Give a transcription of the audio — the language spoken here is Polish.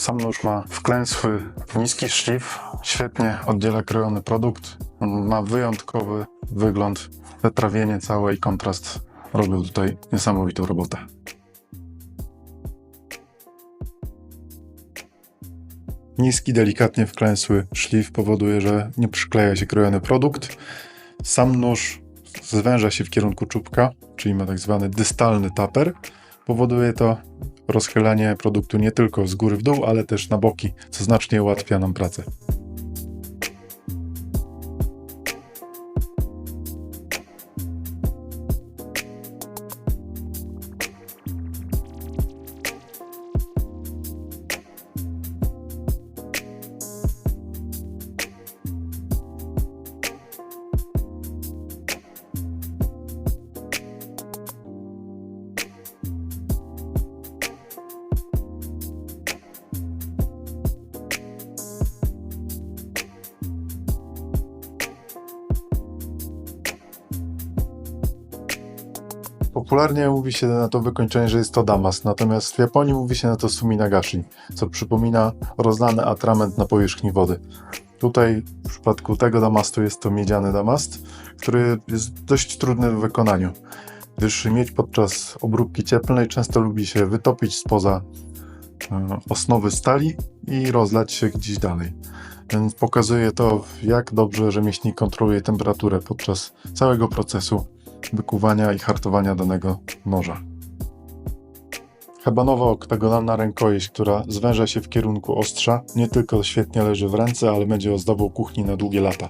Sam nóż ma wklęsły, niski szlif, świetnie oddziela krojony produkt. Ma wyjątkowy wygląd, wytrawienie całe i kontrast robią tutaj niesamowitą robotę. Niski, delikatnie wklęsły szlif powoduje, że nie przykleja się krojony produkt. Sam nóż zwęża się w kierunku czubka, czyli ma tak zwany dystalny taper. Powoduje to rozchylanie produktu nie tylko z góry w dół, ale też na boki, co znacznie ułatwia nam pracę. Popularnie mówi się na to wykończenie, że jest to damas, natomiast w Japonii mówi się na to suminagashi, co przypomina rozlany atrament na powierzchni wody. Tutaj w przypadku tego damastu jest to miedziany damast, który jest dość trudny w wykonaniu, gdyż miedź podczas obróbki cieplnej często lubi się wytopić spoza e, osnowy stali i rozlać się gdzieś dalej. Więc pokazuje to, jak dobrze rzemieślnik kontroluje temperaturę podczas całego procesu wykuwania i hartowania danego noża. Hebanowa oktagonalna rękojeść, która zwęża się w kierunku ostrza, nie tylko świetnie leży w ręce, ale będzie ozdobą kuchni na długie lata.